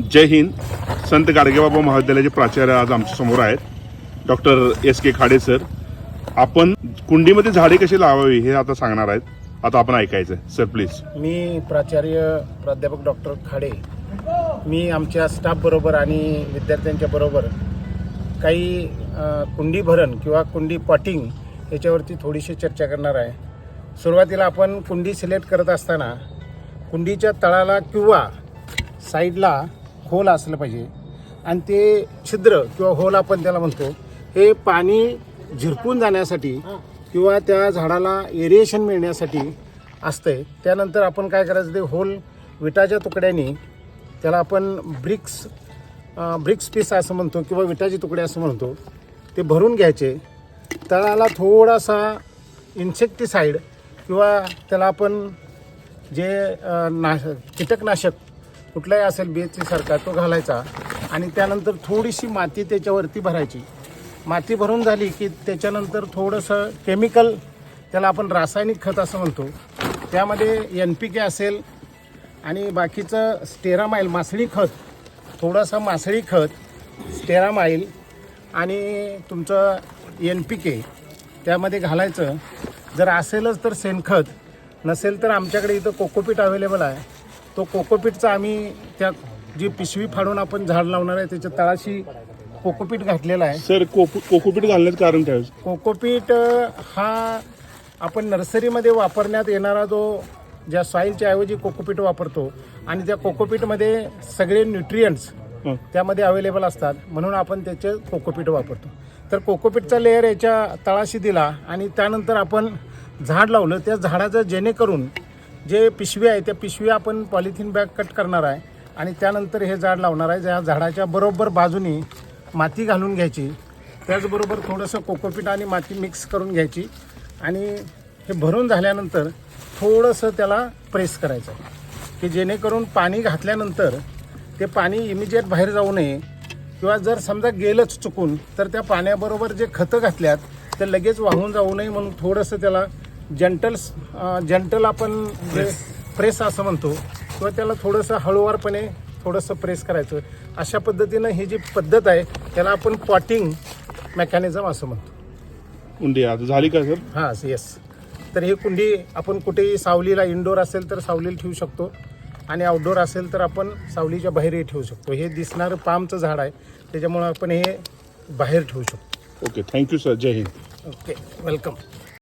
जय हिंद. संत गाडगेबाबा महाविद्यालयाचे प्राचार्य आज आमच्यासमोर आहेत. Doctor S K Khade sir. आपण कुंडीमध्ये झाडे कशी लावावी हे आता सांगणार आहेत. आता आपण ऐकायचं सर प्लीज मी प्राचार्य प्राध्यापक डॉक्टर खाडे. मी आमच्या स्टाफबरोबर आणि विद्यार्थ्यांच्या बरोबर काही कुंडी भरण किंवा कुंडी पॉटिंग याच्यावरती थोडीशी चर्चा करणार आहे. सुरुवातीला आपण कुंडी सिलेक्ट करत असताना कुंडीच्या तळाला किंवा साईडला होल असलं पाहिजे. आणि ते छिद्र किंवा होल आपण त्याला म्हणतो हे पाणी झिरपून जाण्यासाठी किंवा त्या झाडाला एरिएशन मिळण्यासाठी असतंय. त्यानंतर आपण काय करायचं ते होल विटाच्या तुकड्यांनी त्याला आपण ब्रिक्स ब्रिक्स पीस असं म्हणतो किंवा विटाचे तुकडे असं म्हणतो ते भरून घ्यायचे. तळाला थोडासा इन्सेक्टिसाईड किंवा त्याला आपण जे नाश कीटकनाशक कुठलाही असेल बेचे सारखा तो घालायचा आणि त्यानंतर थोडीशी माती त्याच्यावरती भरायची. माती भरून झाली की त्याच्यानंतर थोडंसं केमिकल त्याला आपण रासायनिक खत असं म्हणतो. त्यामध्ये एन पी के असेल आणि बाकीचं स्टेरामाईल मासळी खत थोडंसं मासळी खत स्टेरामाईल आणि तुमचं एन पी के त्यामध्ये घालायचं. जर असेलच तर शेणखत नसेल तर आमच्याकडे इथं कोकोपीट अवेलेबल आहे. तो कोकोपीटचा आम्ही त्या जी पिशवी फाडून आपण झाड लावणार आहे त्याच्या तळाशी कोकोपीट घातलेला आहे. सर कोको कोकोपीट घालण्याचं कारण काय? कोकोपीट हा आपण नर्सरीमध्ये वापरण्यात येणारा जो ज्या सॉईलच्या ऐवजी कोकोपीट वापरतो आणि त्या कोकोपीटमध्ये सगळे न्यूट्रियंट्स. त्यामध्ये अवेलेबल असतात म्हणून आपण त्याचे कोकोपीट वापरतो. तर कोकोपीटचा लेअर याच्या तळाशी दिला आणि त्यानंतर आपण झाड लावलं त्या झाडाचं जेणेकरून जे पिशवी आहे त्या पिशवी आपण पॉलिथिन बॅग कट करणार आहे आणि त्यानंतर हे झाड लावणार आहे. ज्या झाडाच्या बरोबर बाजूनी माती घालून घ्यायची. त्याचबरोबर थोडंसं कोकोपीट आणि माती मिक्स करून घ्यायची. आणि हे भरून झाल्यानंतर थोडंसं त्याला प्रेस करायचं की जेणेकरून पाणी घातल्यानंतर ते पाणी इमिजिएट बाहेर जाऊ नये. किंवा जर समजा गेलंच चुकून तर त्या पाण्याबरोबर जे खतं घातल्यात ते लगेच वाहून जाऊ नये म्हणून थोडंसं त्याला जंटल जंटल आपण जे प्रेस असं म्हणतो किंवा त्याला थोडंसं हळूवारपणे थोडंसं प्रेस करायचं. अशा पद्धतीनं ही जी पद्धत आहे त्याला आपण पॉटिंग मेकॅनिझम असं म्हणतो. कुंडी आता झाली का सर? हां येस तर ही कुंडी आपण कुठेही सावलीला इनडोर असेल तर सावलीला ठेवू शकतो. आणि आउटडोर असेल तर आपण सावलीच्या बाहेरही ठेवू शकतो. हे दिसणारं पामचं झाड आहे. त्याच्यामुळं आपण हे बाहेर ठेवू शकतो. Okay thank you sir Jai Hind. Okay welcome